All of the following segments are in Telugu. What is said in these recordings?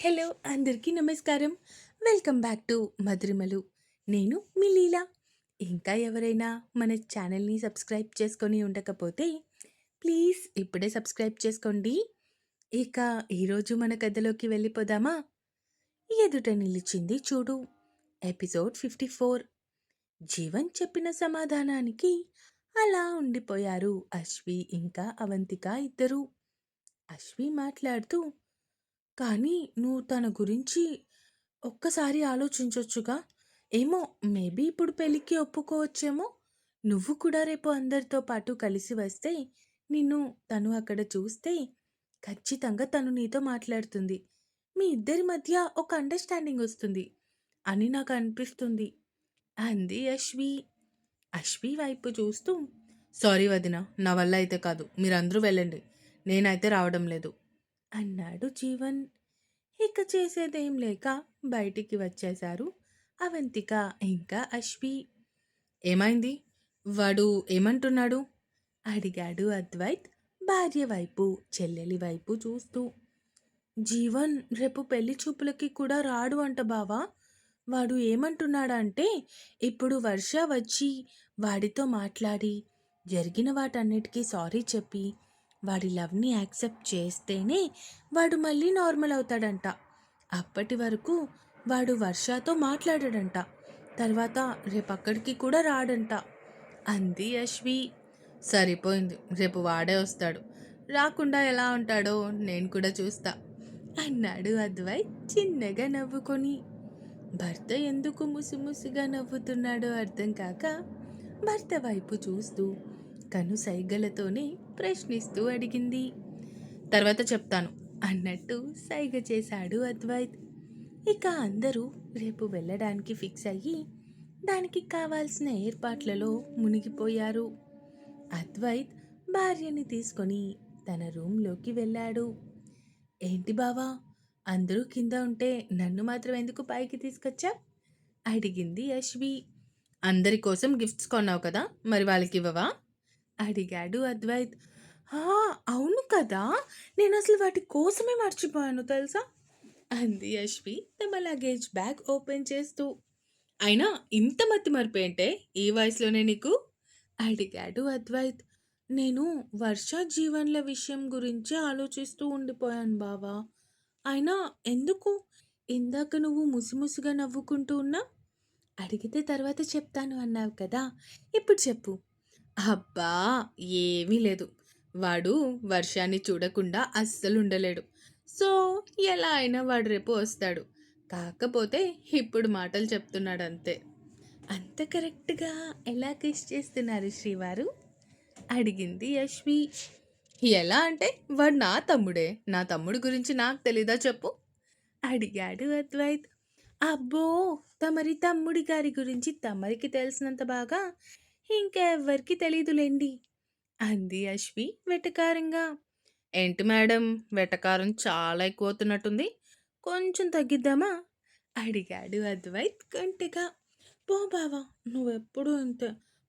హలో అందరికీ నమస్కారం. Welcome back to Madhurimalu. నేను మీ లీలా. ఇంకా ఎవరైనా మన ఛానల్ని సబ్స్క్రైబ్ చేసుకొని ఉండకపోతే ప్లీజ్ ఇప్పుడే సబ్స్క్రైబ్ చేసుకోండి. ఇక ఈరోజు మన కథలోకి వెళ్ళిపోదామా? ఎదుట నిలిచింది చూడు ఎపిసోడ్ ఫిఫ్టీ ఫోర్. జీవన్ చెప్పిన సమాధానానికి అలా ఉండిపోయారు అశ్వి ఇంకా అవంతిక ఇద్దరు. అశ్వి మాట్లాడుతూ కానీ నువ్వు తన గురించి ఒక్కసారి ఆలోచించొచ్చుగా. ఏమో మేబీ ఇప్పుడు పెళ్ళికి ఒప్పుకోవచ్చేమో. నువ్వు కూడా రేపు అందరితో పాటు కలిసి వస్తే నిన్ను తను అక్కడ చూస్తే ఖచ్చితంగా తను నీతో మాట్లాడుతుంది. మీ ఇద్దరి మధ్య ఒక అండర్స్టాండింగ్ వస్తుంది అని నాకు అనిపిస్తుంది. అంది అశ్వి. అశ్వి వైపు చూస్తూ సారీ వదిన నా వల్ల అయితే కాదు. మీరందరూ వెళ్ళండి. నేనైతే రావడం లేదు. అన్నాడు జీవన్. ఇక చేసేదేం లేక బయటికి వచ్చేశారు అవంతిక ఇంకా అశ్వి. ఏమైంది? వాడు ఏమంటున్నాడు? అడిగాడు అద్వైత్ భార్య వైపు చెల్లెలి వైపు చూస్తూ. జీవన్ రేపు పెళ్ళి చూపులకి కూడా రాడు అంట బావా. వాడు ఏమంటున్నాడంటే ఇప్పుడు వర్ష వచ్చి వాడితో మాట్లాడి జరిగిన వాటన్నిటికీ సారీ చెప్పి వాడి లవ్ని యాక్సెప్ట్ చేస్తేనే వాడు మళ్ళీ నార్మల్ అవుతాడంట. అప్పటి వరకు వాడు వర్షతో మాట్లాడాడంట. తర్వాత రేపు అక్కడికి కూడా రాడంట. అంది అశ్వి. సరిపోయింది. రేపు వాడే వస్తాడు. రాకుండా ఎలా ఉంటాడో నేను కూడా చూస్తా అన్నాడు అద్వై చిన్నగా నవ్వుకొని. భర్త ఎందుకు ముసిముసిగా నవ్వుతున్నాడో అర్థం కాక భర్త వైపు చూస్తూ కను సైగలతోనే ప్రశ్నిస్తూ అడిగింది. తర్వాత చెప్తాను. అన్నట్టు సైగ చేశాడు అద్వైత్. ఇక అందరూ రేపు వెళ్ళడానికి ఫిక్స్ అయ్యి దానికి కావాల్సిన ఏర్పాట్లలో మునిగిపోయారు. అద్వైత్ భార్యని తీసుకొని తన రూమ్లోకి వెళ్ళాడు. ఏంటి బావా అందరూ కింద ఉంటే నన్ను మాత్రం ఎందుకు పైకి తీసుకొచ్చా అడిగింది యశ్వి అందరి కోసం గిఫ్ట్స్ కొన్నావు కదా మరి వాళ్ళకి ఇవ్వవా? అడిగాడు అద్వైత్. అవును కదా! నేను అసలు వాటి కోసమే మర్చిపోయాను తెలుసా? అంది అశ్వి తమ లగేజ్ బ్యాగ్ ఓపెన్ చేస్తూ. అయినా ఇంత మత్తి మరిపోయింటే ఈ వయసులోనే నీకు? అడిగాడు అద్వైత్. నేను వర్ష జీవన్ల విషయం గురించి ఆలోచిస్తూ ఉండిపోయాను బావా. అయినా ఎందుకు? ఇందాక నువ్వు ముసిముసిగా నవ్వుకుంటూ ఉన్నా? అడిగితే తర్వాత చెప్తాను అన్నావు కదా! ఇప్పుడు చెప్పు. అబ్బా! ఏమీ లేదు. వాడు వర్షాన్ని చూడకుండా అస్సలు ఉండలేడు. సో, ఎలా అయినా వాడు రేపు వస్తాడు. కాకపోతే ఇప్పుడు మాటలు చెప్తున్నాడు అంతే అంత కరెక్ట్‌గా ఎలా కిస్ చేస్తున్నారు శ్రీవారు? అడిగింది యశ్వి. ఎలా అంటే వాడు నా తమ్ముడే. నా తమ్ముడు గురించి నాకు తెలీదా చెప్పు? అడిగాడు అద్వైత్. అబ్బో! తమరి తమ్ముడి గారి గురించి తమరికి తెలిసినంత బాగా ఇంకెవ్వరికి తెలీదులేండి. అంది అశ్వి వెటకారంగా. ఏంటి మేడం వెటకారం చాలా ఎక్కువవుతున్నట్టుంది. కొంచెం తగ్గిద్దామా? అడిగాడు అద్వైత్ గంటగా పో బావా నువ్వెప్పుడు ఇంత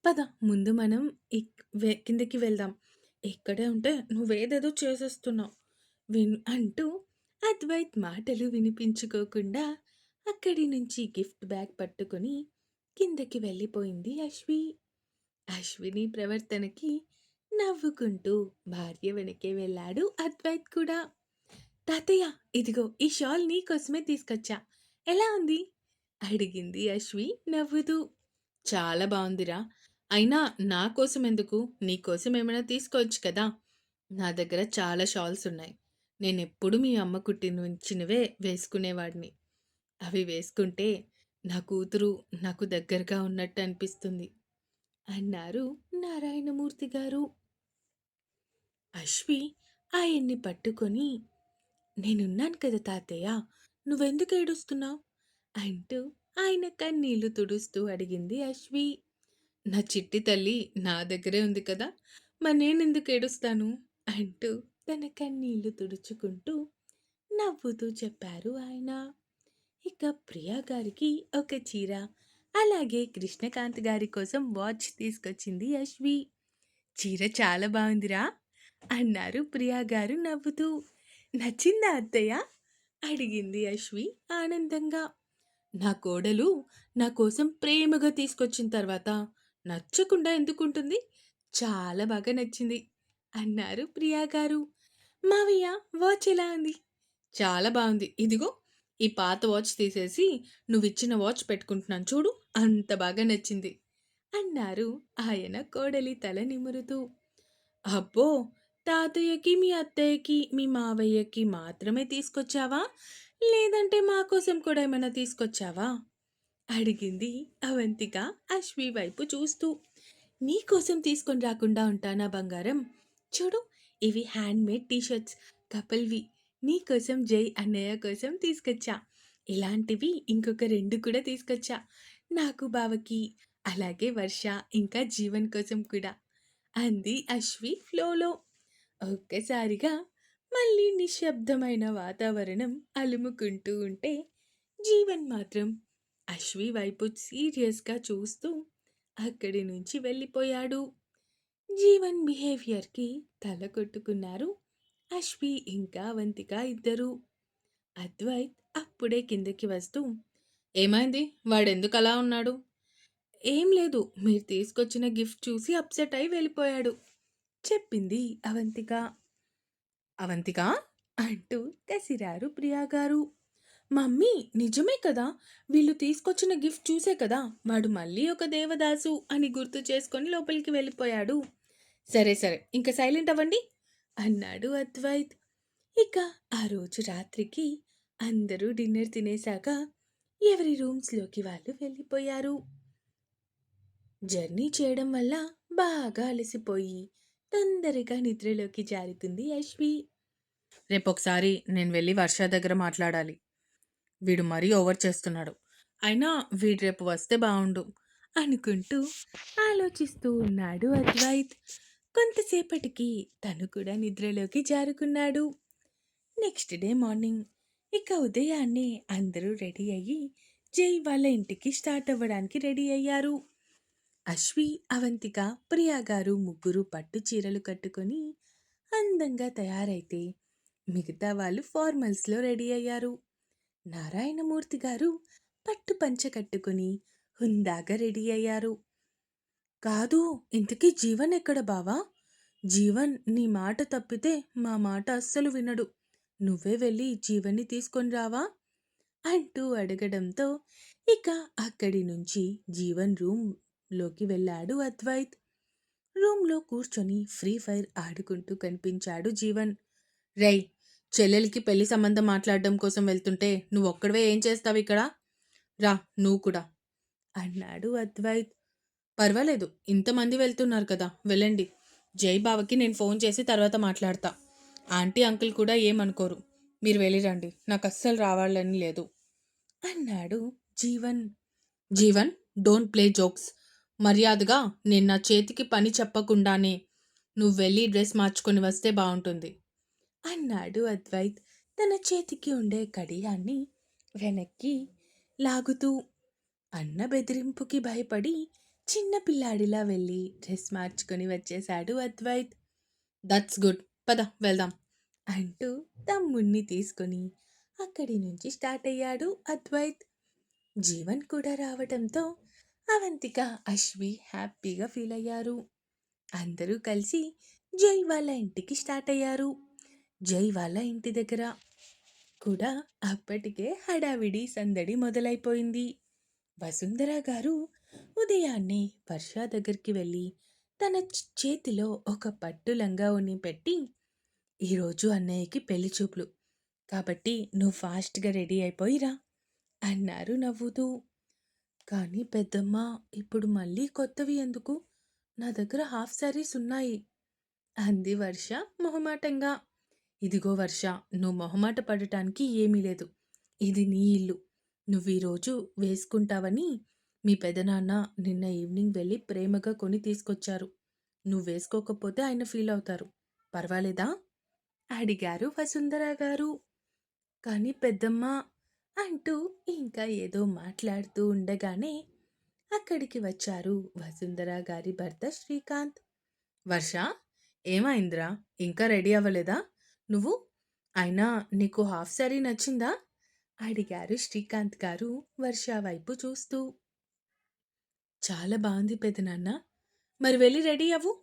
పద ముందు మనం కిందకి వెళ్దాం. ఇక్కడే ఉంటే నువ్వేదేదో చేసేస్తున్నావు. విన్ అంటూ అద్వైత్ మాటలు వినిపించుకోకుండా అక్కడి నుంచి గిఫ్ట్ బ్యాగ్ పట్టుకొని కిందకి వెళ్ళిపోయింది అశ్వి. అశ్విని ప్రవర్తనకి నవ్వుకుంటూ భార్య వెనకే వెళ్ళాడు అద్వైత్ కూడా. తాతయ్య ఇదిగో ఈ షాల్ నీకోసమే తీసుకొచ్చా. ఎలా ఉంది? అడిగింది అశ్వి నవ్వుతూ. చాలా బాగుందిరా. అయినా నా కోసం ఎందుకు? నీ కోసం ఏమైనా తీసుకోవచ్చు కదా. నా దగ్గర చాలా షాల్స్ ఉన్నాయి. నేను ఎప్పుడు మీ అమ్మ కుట్టినవే వేసుకునేవాడిని. అవి వేసుకుంటే నా కూతురు నాకు దగ్గరగా ఉన్నట్టు అనిపిస్తుంది. అన్నారు నారాయణమూర్తి గారు. అశ్వి ఆయన్ని పట్టుకొని నేనున్నాను కదా తాతయ్య నువ్వెందుకు ఏడుస్తున్నావు? అంటూ ఆయన కన్నీళ్ళు తుడుస్తూ అడిగింది అశ్వి. నా చిట్టి తల్లి నా దగ్గరే ఉంది కదా మరి నేనెందుకు ఏడుస్తాను? అంటూ తన కన్నీళ్ళు తుడుచుకుంటూ నవ్వుతూ చెప్పారు ఆయన. ఇక ప్రియా గారికి ఒక చీర అలాగే కృష్ణకాంత్ గారి కోసం వాచ్ తీసుకొచ్చింది అశ్వి చీర చాలా బాగుందిరా అన్నారు ప్రియా గారు నవ్వుతూ నచ్చిందా అత్తయ్య అడిగింది అశ్వి ఆనందంగా. నా కోడలు నా కోసం ప్రేమగా తీసుకొచ్చిన తర్వాత నచ్చకుండా ఎందుకుంటుంది? చాలా బాగా నచ్చింది అన్నారు ప్రియా గారు. మావయ్య వాచ్ ఎలా ఉంది? చాలా బాగుంది ఇదిగో ఈ పాత వాచ్ తీసేసి నువ్విచ్చిన వాచ్ పెట్టుకుంటున్నాను చూడు అంత బాగా నచ్చింది అన్నారు ఆయన కోడలి తల నిమురుతూ. అబ్బో! తాతయ్యకి, మీ అత్తయ్యకి, మీ మావయ్యకి మాత్రమే తీసుకొచ్చావా? లేదంటే మా కోసం కూడా ఏమైనా తీసుకొచ్చావా? అడిగింది అవంతిక అశ్వి వైపు చూస్తూ. నీకోసం తీసుకొని రాకుండా ఉంటానా బంగారం? చూడు ఇవి హ్యాండ్‌మేడ్ టీషర్ట్స్ కపల్వి నీ నీకోసం జై అన్నయ్య కోసం తీసుకొచ్చా. ఇలాంటివి ఇంకొక రెండు కూడా తీసుకొచ్చా. నాకు, బావకి, అలాగే వర్ష ఇంకా జీవన్ కోసం కూడా అంది అశ్వి ఫ్లోలో. ఒక్కసారిగా మళ్ళీ నిశ్శబ్దమైన వాతావరణం అలుముకుంటూ ఉంటే జీవన్ మాత్రం అశ్వి వైపు సీరియస్‌గా చూస్తూ అక్కడి నుంచి వెళ్ళిపోయాడు. జీవన్ బిహేవియర్‌కి తల కొట్టుకున్నారు అశ్వి ఇంకా అవంతిక ఇద్దరు అద్వైత్ అప్పుడే కిందకి వస్తూ ఏమైంది? వాడెందుకు అలా ఉన్నాడు? ఏం లేదు. మీరు తీసుకొచ్చిన గిఫ్ట్ చూసి అప్సెట్ అయి వెళ్ళిపోయాడు. చెప్పింది అవంతిక. అవంతిక? అంటూ కసిరారు ప్రియా గారు. మమ్మీ నిజమే కదా! వీళ్ళు తీసుకొచ్చిన గిఫ్ట్ చూసే కదా! వాడు మళ్ళీ ఒక దేవదాసు అని గుర్తు చేసుకొని లోపలికి వెళ్ళిపోయాడు. సరే సరే ఇంక సైలెంట్ అవ్వండి అన్నాడు అద్వైత్. ఇక ఆ రోజు రాత్రికి అందరూ డిన్నర్ తినేశాక ఎవరి రూమ్స్‌లోకి వాళ్ళు వెళ్ళిపోయారు. జర్నీ చేయడం వల్ల బాగా అలసిపోయి తొందరగా నిద్రలోకి జారుతుంది యశ్వి రేపొకసారి నేను వెళ్ళి వర్ష దగ్గర మాట్లాడాలి. వీడు మరీ ఓవర్ చేస్తున్నాడు. అయినా వీడు రేపు వస్తే బాగుండు అనుకుంటూ ఆలోచిస్తూ ఉన్నాడు అద్వైత్. కొంతసేపటికి తను కూడా నిద్రలోకి జారుకున్నాడు. నెక్స్ట్ డే మార్నింగ్ ఇక ఉదయాన్నే అందరూ రెడీ అయ్యి జై వాళ్ళ ఇంటికి స్టార్ట్ అవ్వడానికి రెడీ అయ్యారు. అశ్వి, అవంతిక, ప్రియా గారు ముగ్గురు పట్టు చీరలు కట్టుకొని అందంగా తయారైతే మిగతా వాళ్ళు ఫార్మల్స్‌లో రెడీ అయ్యారు. నారాయణమూర్తి గారు పట్టు పంచ కట్టుకొని హుందాగా రెడీ అయ్యారు. కాదు ఇంతకీ జీవన్ ఎక్కడ బావా? జీవన్ నీ మాట తప్పితే మా మాట అస్సలు వినడు. నువ్వే వెళ్ళి జీవన్ని తీసుకొని రావా? అంటూ అడగడంతో ఇక అక్కడి నుంచి జీవన్ రూమ్‌లోకి వెళ్ళాడు అద్వైత్. రూమ్‌లో కూర్చొని ఫ్రీ ఫైర్ ఆడుకుంటూ కనిపించాడు జీవన్. రై చెల్లెలికి పెళ్ళి సంబంధం మాట్లాడడం కోసం వెళ్తుంటే నువ్వొక్కడివే ఏం చేస్తావు ఇక్కడ రా నువ్వు కూడా అన్నాడు అద్వైత్. పర్వాలేదు ఇంతమంది వెళ్తున్నారు కదా వెళ్ళండి. జై బావకి నేను ఫోన్ చేసి తర్వాత మాట్లాడతా. ఆంటీ అంకుల్ కూడా ఏమనుకోరు. మీరు వెళ్ళిరండి. నాకస్సలు రావాలని లేదు అన్నాడు Jeevan. Jeevan don't play jokes. మర్యాదగా నేను నా చేతికి పని చెప్పకుండానే నువ్వు వెళ్ళి డ్రెస్ మార్చుకొని వస్తే బాగుంటుంది అన్నాడు అద్వైత్ తన చేతికి ఉండే కడియాన్ని వెనక్కి లాగుతూ. అన్న బెదిరింపుకి భయపడి చిన్న పిల్లాడిలా వెళ్ళి డ్రెస్ మార్చుకొని వచ్చేశాడు అద్వైత్. That's good. పద వెళ్దాం అంటూ తమ్ముణ్ణి తీసుకొని అక్కడి నుంచి స్టార్ట్ అయ్యాడు అద్వైత్. జీవన్ కూడా రావడంతో అవంతిక, అశ్వి హ్యాపీగా ఫీల్ అయ్యారు. అందరూ కలిసి జై వాళ్ళ ఇంటికి స్టార్ట్ అయ్యారు. జై వాళ్ళ ఇంటి దగ్గర కూడా అప్పటికే హడావిడి సందడి మొదలైపోయింది. వసుంధర గారు ఉదయాన్నే వర్ష దగ్గరికి వెళ్ళి తన చేతిలో ఒక పట్టు లంగావోణి పెట్టి, "ఈరోజు అన్నయ్యకి పెళ్ళి చూపులు. కాబట్టి నువ్వు ఫాస్ట్‌గా రెడీ అయిపోయిరా అన్నారు నవ్వుతూ. కానీ పెద్దమ్మ ఇప్పుడు మళ్ళీ కొత్తవి ఎందుకు? నా దగ్గర హాఫ్ శారీస్ ఉన్నాయి అంది వర్ష మొహమాటంగా. ఇదిగో వర్ష నువ్వు మొహమాట పడటానికి ఏమీ లేదు. ఇది నీ ఇల్లు. నువ్వు ఈరోజు వేసుకుంటావని మీ పెదనాన్న నిన్న ఈవినింగ్ వెళ్ళి ప్రేమగా కొని తీసుకొచ్చారు. నువ్వు వేసుకోకపోతే ఆయన ఫీల్ అవుతారు. పర్వాలేదా? అడిగారు వసుంధర గారు. కానీ పెద్దమ్మ అంటూ ఇంకా ఏదో మాట్లాడుతూ ఉండగానే అక్కడికి వచ్చారు వసుంధర గారి భర్త శ్రీకాంత్. వర్ష ఏమైందిరా? ఇంకా రెడీ అవ్వలేదా? నువ్వు అయినా నీకు హాఫ్ సారీ నచ్చిందా అడిగారు శ్రీకాంత్ గారు వర్ష వైపు చూస్తూ చాలా బాగుంది పెదనాన్న మరి వెళ్ళి రెడీ అవ్వు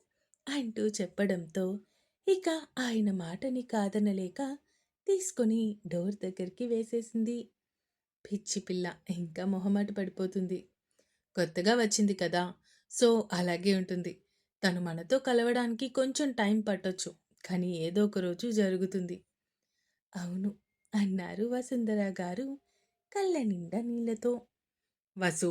అంటూ చెప్పడంతో ఇక ఆయన మాటని కాదనలేక తీసుకొని డోర్ దగ్గరికి వేసేసింది. పిచ్చి పిల్ల ఇంకా మొహమాట పడిపోతుంది. కొత్తగా వచ్చింది కదా సో అలాగే ఉంటుంది. తను మనతో కలవడానికి కొంచెం టైం పట్టొచ్చు కానీ ఏదో ఒక రోజు జరుగుతుంది. అవును అన్నారు వసుంధర గారు కళ్ళ నిండా నీళ్ళతో. వసు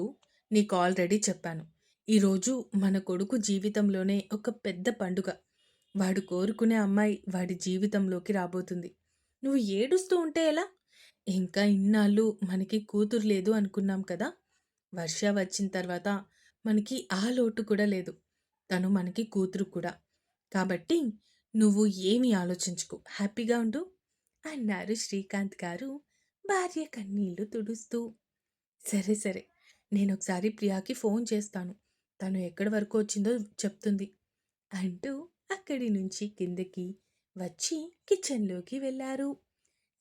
నీకు ఆల్రెడీ చెప్పాను. ఈరోజు మన కొడుకు జీవితంలోనే ఒక పెద్ద పండుగ. వాడు కోరుకునే అమ్మాయి వాడి జీవితంలోకి రాబోతుంది. నువ్వు ఏడుస్తూ ఉంటే ఎలా? ఇంకా ఇన్నాళ్ళు మనకి కూతురు లేదు అనుకున్నాం కదా? వర్ష వచ్చిన తర్వాత మనకి ఆ లోటు కూడా లేదు. తను మనకి కూతురు కూడా. కాబట్టి నువ్వు ఏమీ ఆలోచించుకో. హ్యాపీగా ఉండు. అన్నారు శ్రీకాంత్ గారు. భార్య కన్నీళ్ళు తుడుస్తూ. సరే సరే. నేను ఒకసారి ప్రియాకి ఫోన్ చేస్తాను. తను ఎక్కడి వరకు వచ్చిందో చెప్తుంది. అంటూ అక్కడి నుంచి కిందకి వచ్చి కిచెన్లోకి వెళ్ళారు.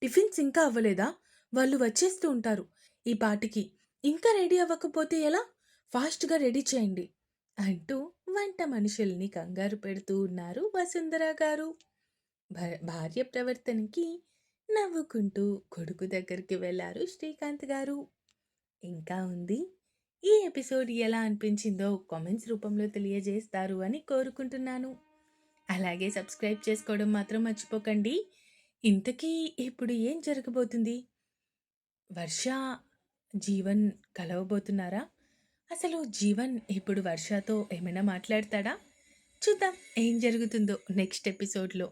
టిఫిన్స్ ఇంకా అవ్వలేదా? వాళ్ళు వచ్చేస్తూ ఉంటారు. ఈ పాటికి ఇంకా రెడీ అవ్వకపోతే ఎలా? ఫాస్ట్గా రెడీ చేయండి అంటూ వంట మనుషుల్ని కంగారు పెడుతూ ఉన్నారు వసుంధర గారు. భార్య ప్రవర్తనకి నవ్వుకుంటూ కొడుకు దగ్గరికి వెళ్ళారు శ్రీకాంత్ గారు. ఇంకా ఉంది? ఈ ఎపిసోడ్ ఎలా అనిపించిందో కామెంట్స్ రూపంలో తెలియజేస్తారు అని కోరుకుంటున్నాను. అలాగే సబ్స్క్రైబ్ చేసుకోవడం మాత్రం మర్చిపోకండి. ఇంతకీ ఇప్పుడు ఏం జరగబోతుంది? వర్ష జీవన్ కలవబోతున్నారా? అసలు జీవన్ ఇప్పుడు వర్షతో ఏమైనా మాట్లాడతాడా? చూద్దాం ఏం జరుగుతుందో నెక్స్ట్ ఎపిసోడ్లో.